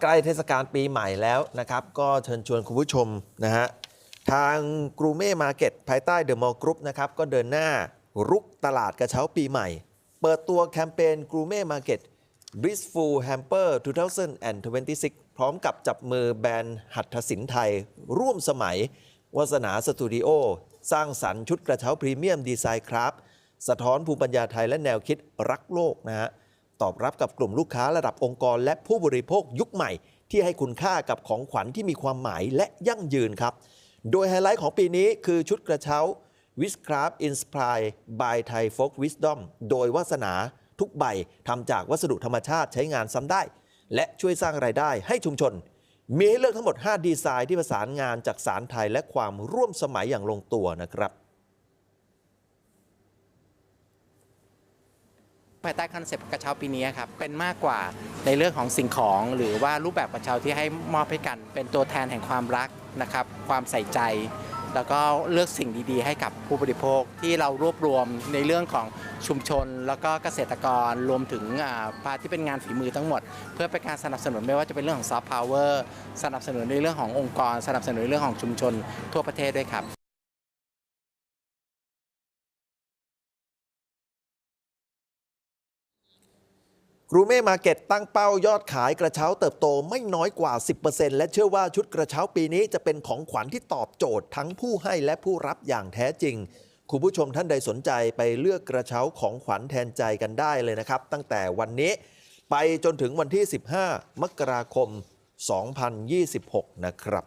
ใกล้เทศกาลปีใหม่แล้วนะครับ ก็เชิญชวนคุณผู้ชมนะฮะ ทางกรูเม่มาร์เก็ตภายใต้เดอะมอลล์กรุ๊ปนะครับ ก็เดินหน้ารุกตลาดกระเช้าปีใหม่ เปิดตัวแคมเปญกรูเม่มาร์เก็ต Blissful Hamper 2026 พร้อมกับจับมือแบรนด์หัตถศิลป์ไทย ร่วมสมัยวาสนาสตูดิโอ สร้างสรรค์ชุดกระเช้าพรีเมียมดีไซน์ครับ สะท้อนภูมิปัญญาไทยและแนวคิดรักโลกนะฮะ ตอบรับกับกลุ่มลูกค้าระดับองค์กร และผู้บริโภคยุคใหม่ ที่ให้คุณค่ากับของขวัญที่มีความหมายและยั่งยืนครับ โดยไฮไลท์ของปีนี้คือชุดกระเช้า w i s c r a f t Inspire by Thai Folk Wisdom โดยวาสนาทุกใบทำจากวัสดุธรรมชาติใช้งานซ้ำได้ และช่วยสร้างรายได้ให้ชุมชน มีให้เลือกทั้งหมด 5 ดีไซน์ที่ประสานงานจากสารไทยและความร่วมสมัยอย่างลงตัวนะครับ ภายใต้คอนเซปต์กระเช้าปีนี้ครับเป็นมากกว่าในเรื่องของสิ่งของหรือว่ารูปแบบกระเช้าที่ให้มอบให้กัน เป็นตัวแทนแห่งความรักนะครับความใส่ใจ แล้วก็เลือกสิ่งดีๆ ให้กับผู้บริโภคที่เรารวบรวมในเรื่องของชุมชน แล้วก็เกษตรกรรวมถึงอ่าพาที่เป็นงานฝีมือทั้งหมด เพื่อเป็นการสนับสนุนไม่ว่าจะเป็นเรื่องของซอฟต์พาวเวอร์สนับสนุนในเรื่องขององค์กร สนับสนุนในเรื่องของชุมชนทั่วประเทศด้วยครับ กรูเม่มาเก็ตตั้งเป้ายอดขายกระเช้าเติบโตไม่น้อยกว่า 10%และเชื่อว่าชุดกระเช้าปีนี้จะเป็นของขวัญที่ตอบโจทย์ทั้งผู้ให้และผู้รับอย่างแท้จริง คุณผู้ชมท่านใดสนใจไปเลือกกระเช้าของขวัญแทนใจกันได้เลยนะครับ ตั้งแต่วันนี้ไปจนถึงวันที่ 15 มกราคม 2026 นะครับ